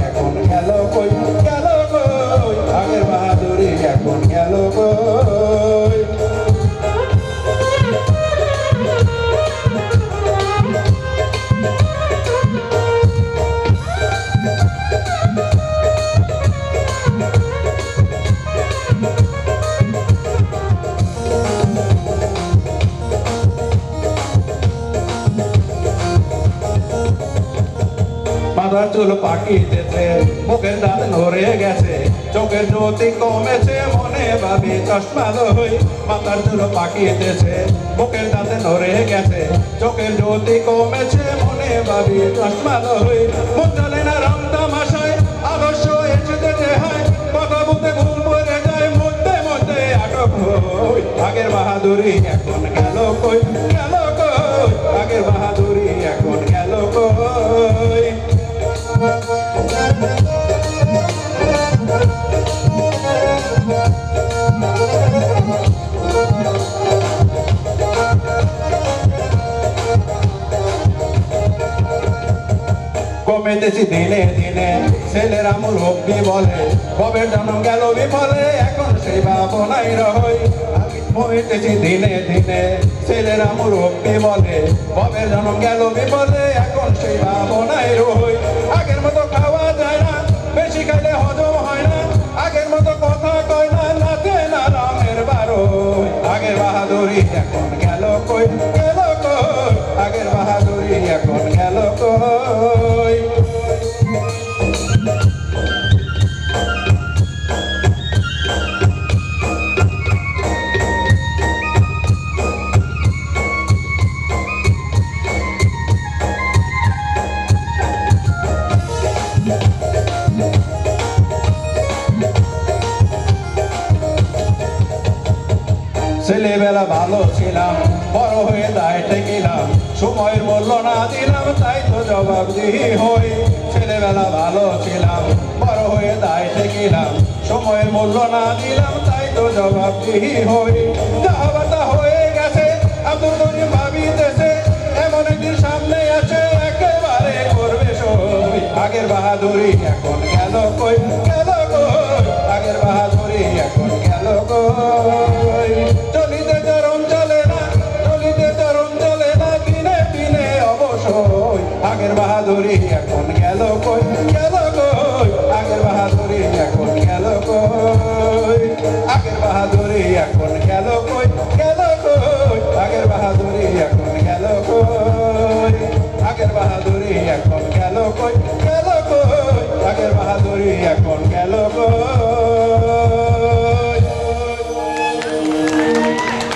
এখন খেলো কই? মাথার চুল পাকিয়েছে মুখের দাঁত নড়ে গেছে, চোখের জ্যোতি কমেছে, মনে ভাবি চশমা হই মাথার চুল পাকিয়েছে মুখের দাঁত নড়ে গেছে, চোখের জ্যোতি কমেছে, মনে ভাবি চশমা হই মন না রং তামাশায়, আদর্শ এসেছে হয়, কথা বলতে ঘুম পড়ে যায় মধ্যে মধ্যে আটক হই। আগের বাহাদুরি এখন কমেতেছি দিনে দিনে। ছেলেরা মুরব্বী বলে, কবে জন্ম গেল বিফলে, এখন সেই ভাবনাই রহই। কমেতেছি দিনে দিনে, ছেলেরা মুরব্বী বলে, কবে জন্ম গেল বিফলে, এখন সেই ভাবনাই রহই। আগের মতো খাওয়া যায় না, বেশি খাইলে হজম হয় না। আগের মতো কথা কয় না, নাচে না রঙের বারো আগের বাহাদুরি এখন গেল কই? ছেলেবেলা ভালো ছিলাম, বড় হয়ে দায়টে গেলাম সময়ের মূল্য না দিলাম, তাই তো জবাব দিই হই। ছেলেবেলা ভালো ছিলাম, বড় হয়ে দায়টে গেলাম সময়ের মূল্য না দিলাম, তাই তো জবাব দিই হই। যাহাবাতা হয়ে গেছে, আব্দুল করিম ভাবিতেছে এমন একদিন সামনে আছে একেবারে করবে সই আগের বাহাদুরি এখন গেল কই? গেল বাহাদুরি এখন গেল কই? গেল কই? আগের বাহাদুরি এখন গেল কই? আগের বাহাদুরি এখন গেল কই? গেল কই? আগের বাহাদুরি এখন গেল কই? আগের বাহাদুরি এখন গেল কই? গেল কই? আগের বাহাদুরি এখন গেল কই?